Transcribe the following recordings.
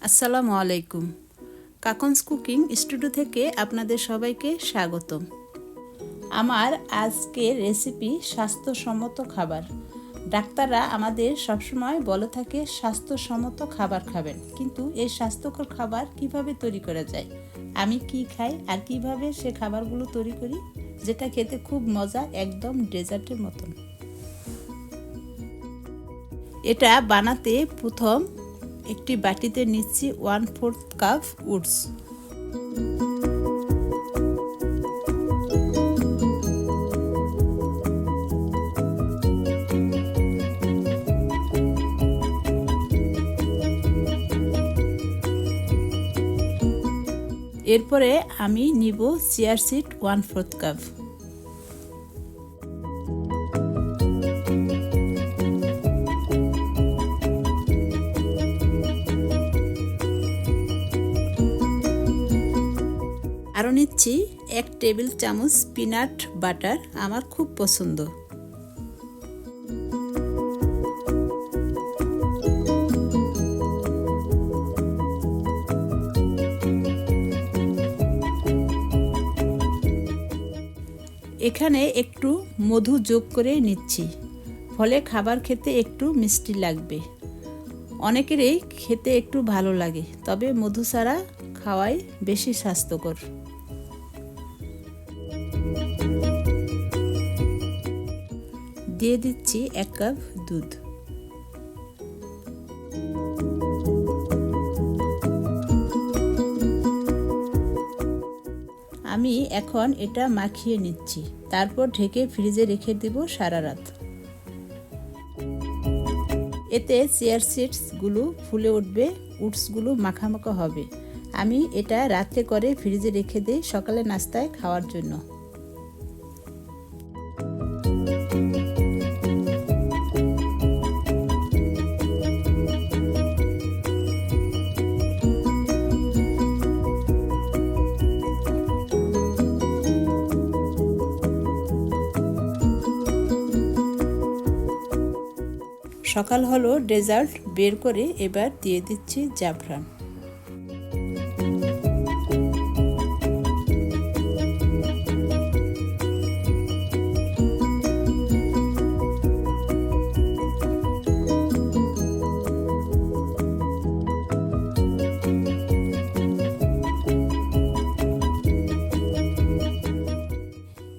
আসসালামু আলাইকুম। কাকনস cooking studio থেকে আপনাদের সবাইকে স্বাগতম। আমার আজকের রেসিপি স্বাস্থ্যসম্মত খাবার। ডাক্তাররা আমাদের সবসময় বলে থাকে, স্বাস্থ্যসম্মত খাবার খাবেন। কিন্তু এই স্বাস্থ্যকর খাবার কীভাবে তৈরি করা যায়? আমি কি খাই আর কীভাবে সে খাবারগুলো তৈরি করি? যেটা খেতে খুব মজা, একদম ডেজার্টের মতন। এটা বানাতে প্রথম একটি বাটিতে নিচ্ছি ওয়ান ফোর্থ কাপ উডস এরপরে আমি নিব chia seed one fourth cup আরও নিচ্ছি এক টেবিল চামচ পিনাট বাটার, আমার খুব পছন্দ। এখানে একটু মধু যোগ করে নিচ্ছি, ফলে খাবার খেতে একটু মিষ্টি লাগবে। অনেকেরই খেতে একটু ভালো লাগে, তবে মধু ছাড়া খাওয়াই বেশি স্বাস্থ্যকর। দিয়ে দিচ্ছি এক কাপ দুধ। আমি এখন এটা মাখিয়ে নিচ্ছি, তারপর ঢেকে ফ্রিজে রেখে দেব সারা রাত। এতে চেয়ার সিটসগুলো ফুলে উঠবে উটসগুলো মাখামাখা হবে। আমি এটা রাতে করে ফ্রিজে রেখে দিই সকালে নাস্তায় খাওয়ার জন্য। সকাল হলো, ডেজার্ট বের করে এবার দিয়ে দিচ্ছি জাফরান।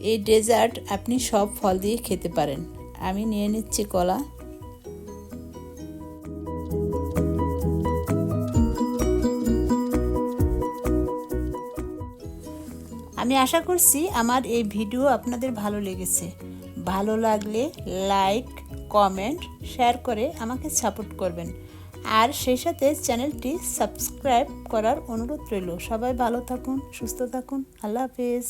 এই ডেজার্ট আপনি সব ফল দিয়ে খেতে পারেন। আমি নিয়ে নিচ্ছি কলা। আমি আশা করছি আমার এই ভিডিও আপনাদের ভালো লেগেছে। ভালো লাগলে লাইক, কমেন্ট, শেয়ার করে আমাকে সাপোর্ট করবেন। আর সেই সাথে চ্যানেলটি সাবস্ক্রাইব করার অনুরোধ রইল। সবাই ভালো থাকুন, সুস্থ থাকুন। আল্লাহ হাফেজ।